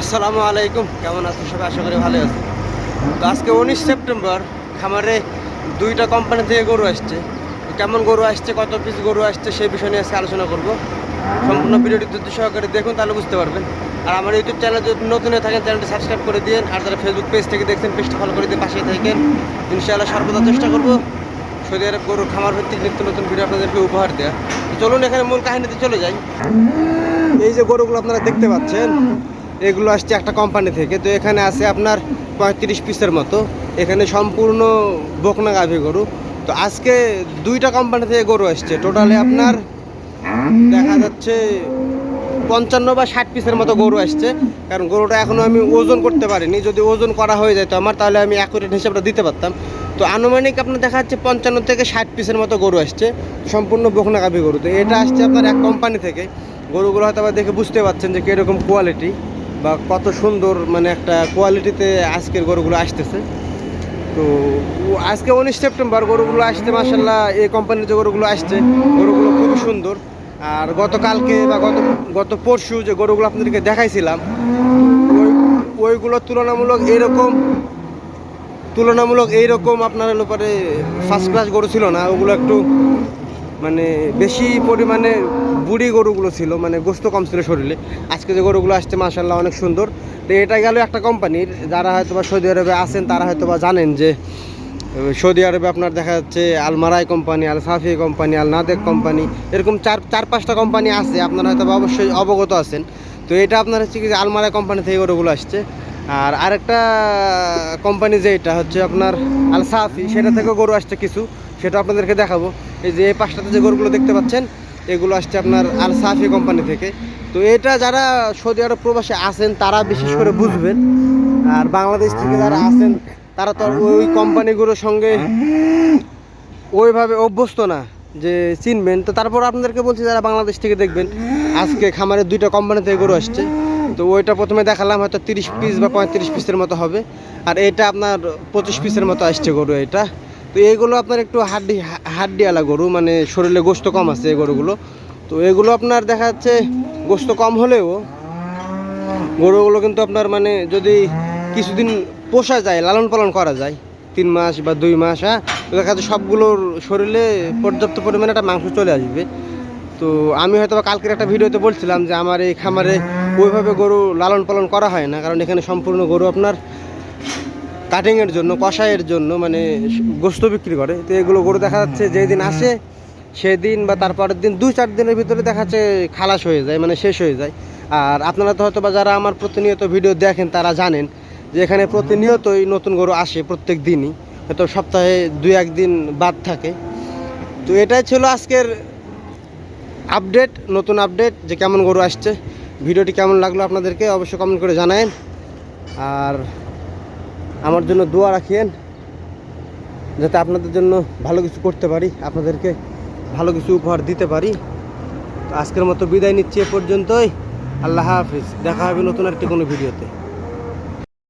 আসসালামু আলাইকুম। কেমন আছেন সবাই আশা করি ভালো আছেন তো আজকে উনিশ সেপ্টেম্বর খামারে দুইটা কোম্পানি থেকে গরু আসছে। কেমন গরু আসছে, কত পিস গরু আসছে, সেই বিষয় নিয়ে আজকে আলোচনা করব। সম্পূর্ণ ভিডিওটি যদি সহকারে দেখুন, তাহলে বুঝতে পারবেন। আর আমার ইউটিউব চ্যানেল যদি নতুন হয়ে থাকেন চ্যানেলটি সাবস্ক্রাইব করে দিন আর যারা ফেসবুক পেজ থেকে দেখছেন পেজটা ফলো করে দিয়ে পাশে থাকেন ইনশাআল্লাহ সর্বদা চেষ্টা করব সৌদি আরব গরুর খামার ভিত্তিক নিত্য নতুন ভিডিও আপনাদেরকে উপহার দেওয়া। চলুন, এখানে মূল কাহিনীতে চলে যাই। এই যে গরুগুলো আপনারা দেখতে পাচ্ছেন এগুলো আসছে একটা কোম্পানি থেকে। তো এখানে আছে আপনার পঁয়ত্রিশ পিসের মতো। এখানে সম্পূর্ণ বকনা গাভী গরু। তো আজকে দুইটা কোম্পানি থেকে গরু আসছে। টোটালে আপনার দেখা যাচ্ছে পঞ্চান্ন বা ষাট পিসের মতো গরু আসছে। কারণ গরুটা এখনও আমি ওজন করতে পারিনি। যদি ওজন করা হয়ে যেত আমার, তাহলে আমি অ্যাকুরেট হিসাবটা দিতে পারতাম। তো আনুমানিক আপনার দেখা যাচ্ছে পঞ্চান্ন থেকে ষাট পিসের মতো গরু আসছে। সম্পূর্ণ বকনা গাভী গরু। তো এটা আসছে আপনার এক কোম্পানি থেকে। গরুগুলো হয়তো আবার দেখে বুঝতে পারছেন যে কীরকম কোয়ালিটি বা কত সুন্দর মানে একটা কোয়ালিটিতে আজকের গরুগুলো আসতেছে। তো আজকে উনিশ সেপ্টেম্বর গরুগুলো আসছে মাসাল্লাহ এই কোম্পানির যে গরুগুলো আসছে, গরুগুলো খুবই সুন্দর। আর গতকালকে বা গত গত পরশু যে গরুগুলো আপনাদেরকে দেখাইছিলাম, ওই, ওইগুলো তুলনামূলক এরকম, তুলনামূলক এইরকম আপনার হলো পরে ফার্স্ট ক্লাস গরু ছিল না, ওগুলো একটু মানে বেশি পরিমাণে বুড়ি গরুগুলো ছিল মানে গোস্ত কম ছিল শরীরে। আজকে যে গরুগুলো আসছে মাসাল্লাহ অনেক সুন্দর। তো এটা গেল একটা কোম্পানির, যারা হয়তো বা সৌদি আরবে আছেন, তারা হয়তো বা জানেন যে সৌদি আরবে আপনার দেখা যাচ্ছে Almarai company, Al Safi company, Al Nadec company, এরকম চার চার পাঁচটা কোম্পানি আছে, আপনারা হয়তো অবশ্যই অবগত আছেন। তো এটা আপনার হচ্ছে কি আলমারাই কোম্পানি থেকে গরুগুলো আসছে। আর আরেকটা কোম্পানি যেটা হচ্ছে আপনার আল সাফি, সেটা থেকেও গরু আসছে কিছু। সেটা আপনাদেরকে দেখাবো। এই যে এই পাঁচটাতে যে গরুগুলো দেখতে পাচ্ছেন, এগুলো আসছে আপনার আল সাফি কোম্পানি থেকে। তো এটা যারা সৌদি আরব প্রবাসে আছেন, তারা বিশেষ করে বুঝবেন। আর বাংলাদেশ থেকে যারা আছেন, তারা তো ওই কোম্পানিগুলোর সঙ্গে ওইভাবে অভ্যস্ত না যে চিনবেন। তো তারপর আপনাদেরকে বলছি, যারা বাংলাদেশ থেকে দেখবেন, আজকে খামারের দুইটা কোম্পানি থেকে গরু আসছে। তো ওইটা প্রথমে দেখালাম, হয়তো তিরিশ পিস বা পঁয়ত্রিশ পিসের মতো হবে। আর এটা আপনার পঁচিশ পিসের মতো আসছে গরু এটা। তো এইগুলো আপনার একটু হাড্ডি, হাড্ডিওয়ালা গরু মানে শরীরে গোস্ত কম আছে এই গরুগুলো। তো এগুলো আপনার দেখা যাচ্ছে গোস্ত কম হলেও গরুগুলো কিন্তু আপনার মানে যদি কিছুদিন পোষা যায়, লালন পালন করা যায়, তিন মাস বা দুই মাস হ্যাঁ তো দেখা যাচ্ছে সবগুলোর শরীরে পর্যাপ্ত পরিমাণে একটা মাংস চলে আসবে। তো আমি হয়তো কালকের একটা ভিডিওতে বলছিলাম যে আমার এই খামারে ওইভাবে গরু লালন পালন করা হয় না, কারণ এখানে সম্পূর্ণ গরু আপনার কাটিংয়ের জন্য কষাইয়ের জন্য মানে গোস্ত বিক্রি করে। তো এগুলো গরু দেখা যাচ্ছে যেদিন আসে সেদিন বা তারপরের দিন দু চার দিনের ভিতরে দেখা যাচ্ছে খালাস হয়ে যায় মানে শেষ হয়ে যায়। আর আপনারা তো হয়তো বা যারা আমার প্রতিনিয়ত ভিডিও দেখেন তারা জানেন যে এখানে প্রতিনিয়তই নতুন গরু আসে প্রত্যেক দিনই। হয়তো সপ্তাহে দুই একদিন বাদ থাকে। তো এটাই ছিল আজকের আপডেট নতুন আপডেট যে কেমন গরু আসছে। ভিডিওটি কেমন লাগল আপনাদেরকে অবশ্যই কমেন্ট করে জানায়েন। আর আমার জন্য দোয়া রাখিয়েন যাতে আপনাদের জন্য ভালো কিছু করতে পারি, আপনাদেরকে ভালো কিছু উপহার দিতে পারি। আজকের মতো বিদায় নিচ্ছি এ পর্যন্তই। আল্লাহ হাফিজ। দেখা হবে নতুন একটি কোনো ভিডিওতে।